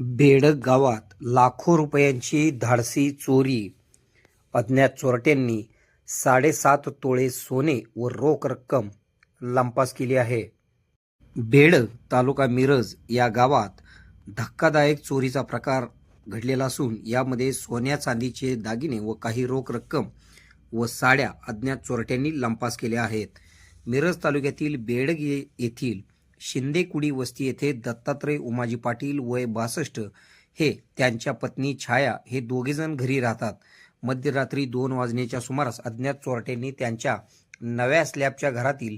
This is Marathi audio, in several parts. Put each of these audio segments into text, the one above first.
बेडक गावात लाखो रुपयांची धाडसी चोरी. अज्ञात चोरट्यांनी साडेसात तोळे सोने व रोख रक्कम लंपास केली आहे. बेडक तालुका मिरज या गावात धक्कादायक चोरीचा प्रकार घडलेला असून यामध्ये सोन्या चांदीचे दागिने व काही रोख रक्कम व साड्या अज्ञात चोरट्यांनी लंपास केल्या आहेत. मिरज तालुक्यातील बेडग ये- येथील शिंदेकुडी वस्ती येथे दत्तात्रय उमाजी पाटील वय बासष्ट हे त्यांच्या पत्नी छाया हे दोघेजण घरी राहतात. मध्यरात्री दोन वाजण्याच्या सुमारास अज्ञात चोरट्यांनी त्यांच्या नव्या स्लॅबच्या घरातील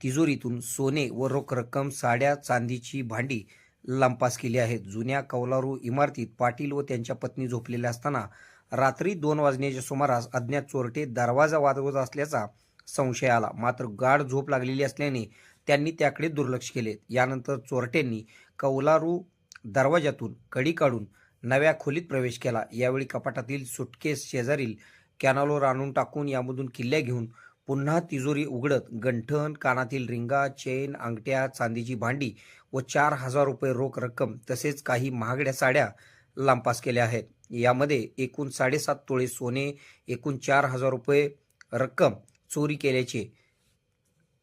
तिजोरीतून सोने व रोख रक्कम साड्या चांदीची भांडी लंपास केली आहेत. जुन्या कौलारू इमारतीत पाटील व त्यांच्या पत्नी झोपलेल्या असताना रात्री दोन वाजण्याच्या सुमारास अज्ञात चोरटे दरवाजा वाजवत असल्याचा संशय आला. मात्र गाढ झोप लागलेली असल्याने त्यांनी त्याकडे दुर्लक्ष केले. यानंतर चोरट्यांनी कौलारू दरवाजातून कडी काढून नव्या खोलीत प्रवेश केला. यावेळी कपाटातील सुटकेस शेजारील कॅनॉलवर आणून टाकून यामधून किल्ल्या घेऊन पुन्हा तिजोरी उघडत गंठण कानातील रिंगा चेन अंगठ्या चांदीची भांडी व चार हजार रुपये रोख रक्कम तसेच काही महागड्या साड्या लांपास केल्या आहेत. यामध्ये एकूण साडेसात तोळे सोने एकूण चार हजार रुपये रक्कम चोरी केल्याचे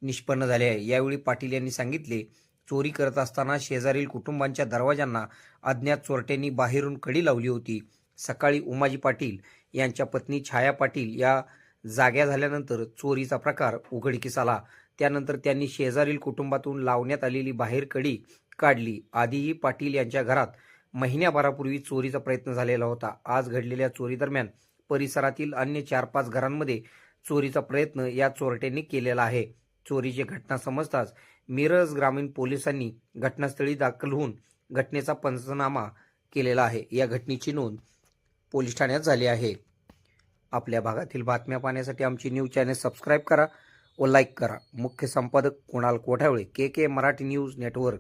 निष्पन्न झाले आहे. यावेळी पाटील यांनी सांगितले चोरी करत असताना शेजारील कुटुंबांच्या दरवाजांना अज्ञात चोरट्यांनी बाहेरून कडी लावली होती. सकाळी उमाजी पाटील यांच्या पत्नी छाया पाटील या जाग्या झाल्यानंतर चोरीचा प्रकार उघडकीस आला. त्यानंतर त्यांनी शेजारील कुटुंबातून लावण्यात आलेली बाहेर कडी काढली. आधीही पाटील यांच्या घरात महिन्याभरापूर्वी चोरीचा प्रयत्न झालेला होता. आज घडलेल्या चोरीदरम्यान परिसरातील अन्य चार पाच घरांमध्ये चोरीचा प्रयत्न या चोरट्यांनी केलेला आहे. चोरीची घटना समजताच मिरज ग्रामीण पोलिसांनी घटनास्थळी दाखल होऊन घटनेचा पंचनामा केलेला आहे. या घटनेची नोंद पोलीस ठाण्यात झाली आहे. आपल्या भागातील बातम्या पाहण्यासाठी आमची न्यूज चॅनेल सबस्क्राईब करा व लाईक करा. मुख्य संपादक Kunal Kothawale K K Marathi news network.